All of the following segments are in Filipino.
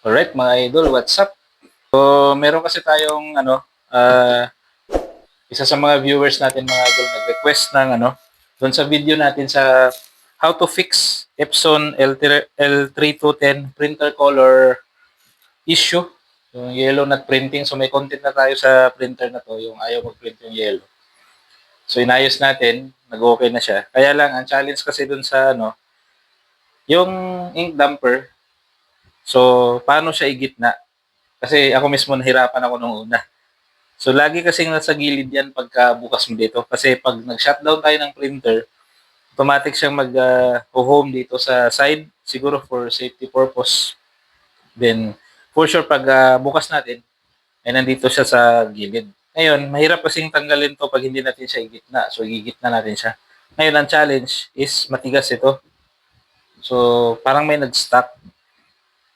Alright, mga idol, what's up? So, meron kasi tayong, ano, ah, isa sa mga viewers natin, mga idol, nag-request ng, ano, doon sa video natin sa how to fix Epson L3, L3210 printer color issue. Yung yellow not printing. So, may content na tayo sa printer na to, yung ayaw mag-print yung yellow. So, inayos natin, nag-okay na siya. Kaya lang, ang challenge kasi dun sa, ano, yung ink damper, So, paano siya igitna? Kasi ako mismo nahirapan ako nung una. So, lagi kasing nasa gilid yan pagka bukas mo dito. Kasi pag nag-shutdown tayo ng printer, automatic siyang mag-home dito sa side, siguro for safety purpose. Then, for sure, pag ah, bukas natin, ay nandito siya sa gilid. Ngayon, mahirap kasing tanggalin to pag hindi natin siya igitna. So, igitna natin siya. Ngayon, ang challenge is matigas ito. So, parang may nag-stuck.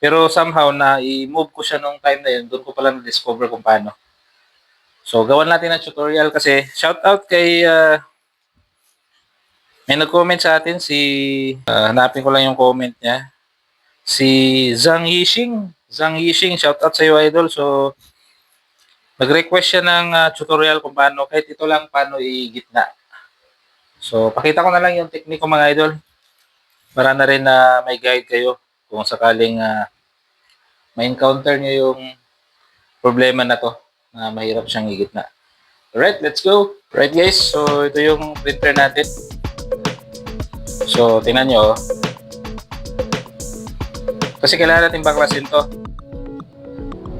Pero somehow na i-move ko siya nung time na yun, doon ko pala na-discover kung paano. So, gawan natin ng tutorial kasi shout out kay ah, may nag-comment sa atin si ah, hanapin ko lang yung comment niya. Si Zhang Yixing. Zhang Yixing, shout out sa iyo idol. So, nag-request siya ng ah, tutorial kung paano kahit ito lang paano i-gitna. So, pakita ko na lang yung technique ko mga idol para na rin na may guide kayo kung sakaling ah, ma-encounter nyo yung problema na to na mahirap siyang igitna. Alright, let's go! Right guys, so ito yung printer natin. So, tingnan nyo. oh. Kasi kailangan natin baklasin to.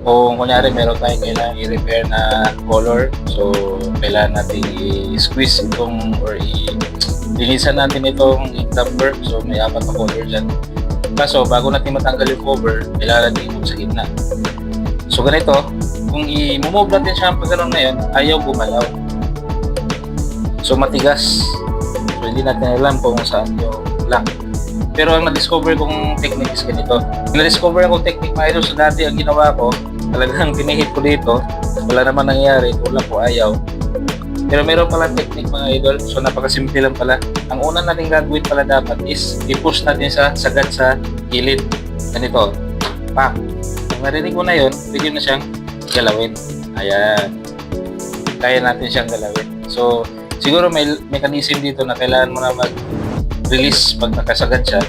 Kung kunyari meron tayong kailangan i-repair na color, so kailangan natin i-squeeze itong or i- linisan natin itong ink number. So may apat na color dyan. Kaso, bago natin matanggal yung cover, kailangan natin i-move sa gitna. So, ganito, kung i-move natin siya pag ganun ngayon, ayaw bumalaw. So, matigas. So, hindi natin alam kung saan yung lock. Pero ang na-discover kong technique is ganito. Na-discover akong technique mga idol. So, dati ang ginawa ko, talagang pinihit ko dito. Wala naman nangyari. Wala po ayaw. Pero meron pala technique mga idol. So napakasimple lang pala. Ang una natin gagawin pala dapat is i-push natin sa sagad sa gilid. Ganito. Pak. Kung narinig mo na yun, pwede na siyang galawin. Ayan. Kaya natin siyang galawin. So, siguro may mechanism dito na kailangan mo na mag-release pag nakasagad siya.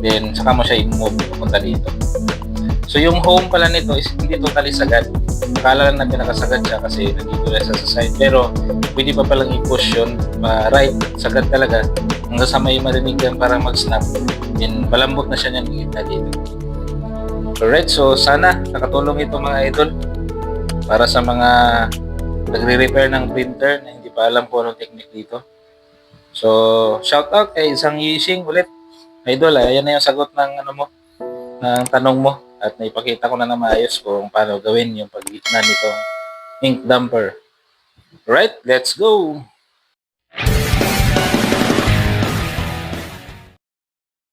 Then, saka mo siya i-move papunta dito. So, yung home pala nito is hindi totally sagad. Akala lang natin nakasagad siya kasi nandito na siya sa side. Pero, pwede pa palang i-push yun pa right, sagad talaga. Hanggang sa may marinig yan parang mag-snap. Then, malambot na siya niyan gitna dito. Alright, so sana nakatulong ito mga idol para sa mga nagre-repair ng printer na hindi pa alam kung anong technique dito. So, shout out kay Isang Yishing ulit. Idol, ayan na yung sagot ng ano mo, ng tanong mo at naipakita ko na na maayos kung paano gawin yung paggitna nitong ink dumper. Alright, let's go!